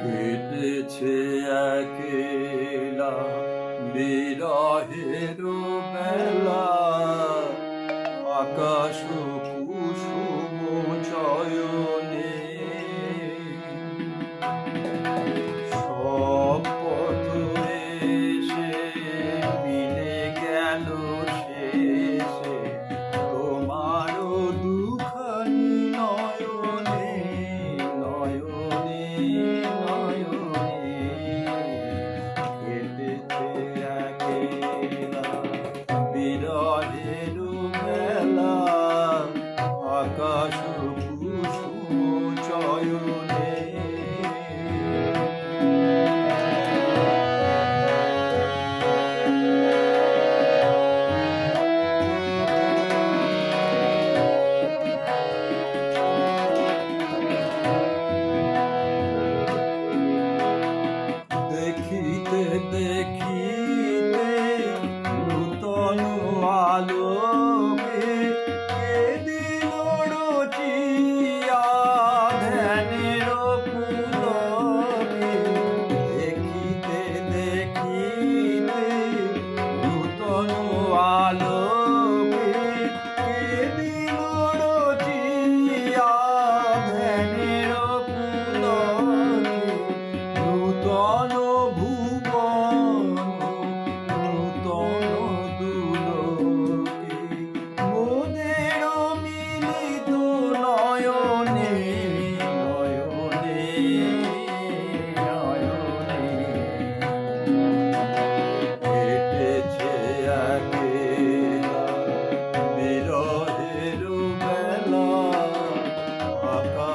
কেটেছে একলা বিরহের বেলা। আকাশ কুসুম চয়নে সব পথ এসে মিলে গেল শেষে। তোমারও দুখানি নয়নে নয়নে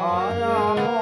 啊呀